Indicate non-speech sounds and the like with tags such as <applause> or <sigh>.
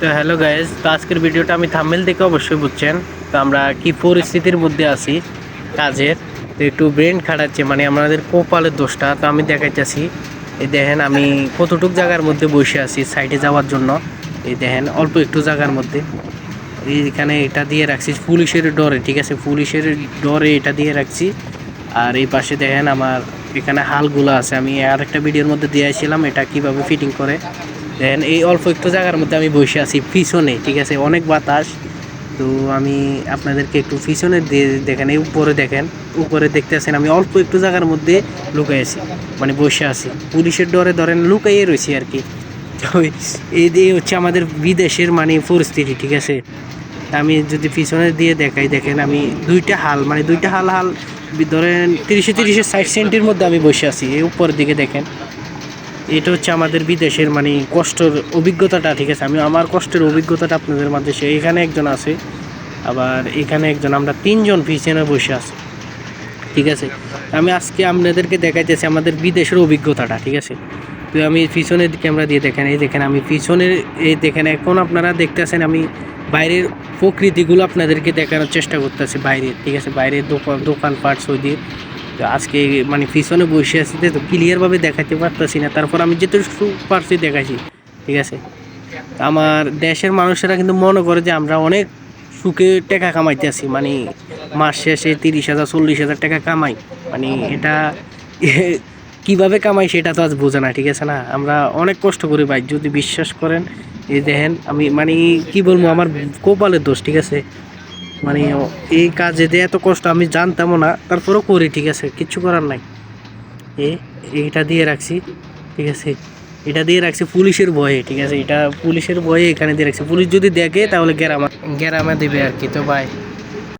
তো hello guys তো আজকের ভিডিওটা আমি থাম্বেল দেখে অবশ্যই বুঝছেন। তো আমরা কি পরিস্থিতির মধ্যে আছি কাজের, তো একটু ব্রেন খাটাচ্ছে মানে আমাদের কপালের দোষটা। তো আমি দেখাইতেছি, এই দেখেন আমি কতটুক জায়গার মধ্যে বসে আছি সাইডে যাওয়ার জন্য। এই দেখেন, অল্প একটু জায়গার মধ্যে। এইখানে এটা দিয়ে রাখছি পুলিশের ডরে, ঠিক আছে? পুলিশের ডরে এটা দিয়ে রাখছি। আর এই পাশে দেখেন আমার এখানে হালগুলো আছে। আমি আর একটা ভিডিওর মধ্যে দিয়েছিলাম এটা কীভাবে ফিটিং করে। দেন এই অল্প একটু জায়গার মধ্যে আমি বসে আছি পিছনে, ঠিক আছে? অনেক বাতাস। তো আমি আপনাদেরকে একটু পিছনে দিয়ে দেখেন, এই উপরে দেখেন। উপরে দেখতে দেখতেছেন, আমি অল্প একটু জায়গার মধ্যে লুকাই আছি মানে বসে আছি। পুলিশের ডরে ধরেন লুকাইয়ে রয়েছি আর কি। এই হচ্ছে আমাদের বিদেশের মানে পরিস্থিতি, ঠিক আছে? আমি যদি পিছনে দিয়ে দেখাই, দেখেন আমি দুইটা হাল মানে দুইটা হাল হাল, ধরেন তিরিশে তিরিশে ষাট সেন্টির মধ্যে আমি বসে আছি, এই উপরের দিকে দেখেন। এটা হচ্ছে আমাদের বিদেশের মানে কষ্টের অভিজ্ঞতাটা, ঠিক আছে? আমি আমার কষ্টের অভিজ্ঞতাটা আপনাদের মাঝে সে এখানে একজন আছে, আবার এখানে একজন, আমরা তিনজন পিছনে বসে আছি, ঠিক আছে? আমি আজকে আপনাদেরকে দেখাইতেছি আমাদের বিদেশের অভিজ্ঞতাটা, ঠিক আছে? তো আমি পিছনের ক্যামেরা দিয়ে দেখেন, এই দেখেন, আমি পিছনের, এই দেখেন, এখন আপনারা দেখতেছেন, আমি বাইরের প্রকৃতিগুলো আপনাদেরকে দেখানোর চেষ্টা করতেছি বাইরে ঠিক আছে? বাইরের দোকান, দোকানপাট, সৌদি তো আজকে মানে পিছনে বসে আছি তো ক্লিয়ারভাবে দেখাতে পারতেছি না। তারপর আমি যেটুকু পারছি দেখাইছি, ঠিক আছে? আমার দেশের মানুষেরা কিন্তু মনে করে যে আমরা অনেক সুখে টাকা কামাইতে আছি মানে মাস শেষে তিরিশ হাজার, চল্লিশ হাজার টাকা কামাই। মানে এটা <laughs> কীভাবে কামাই সেটা তো আজ বোঝে না, ঠিক আছে না? আমরা অনেক কষ্ট করি ভাই, যদি বিশ্বাস করেন। এই দেখেন, আমি মানে কি বলব, আমার কপালের দোষ, ঠিক আছে? মানে এই কাজে যে এত কষ্ট আমি জানতামও না, তারপরেও করি, ঠিক আছে, কিচ্ছু করার নাই। এ, এইটা দিয়ে রাখছি, ঠিক আছে, এটা দিয়ে রাখছি পুলিশের ভয়ে, ঠিক আছে, এটা পুলিশের ভয়ে এখানে দিয়ে রাখছি। পুলিশ যদি দেখে, তাহলে গেরামা গ্যারামা দেবে আর কি, তো ভাই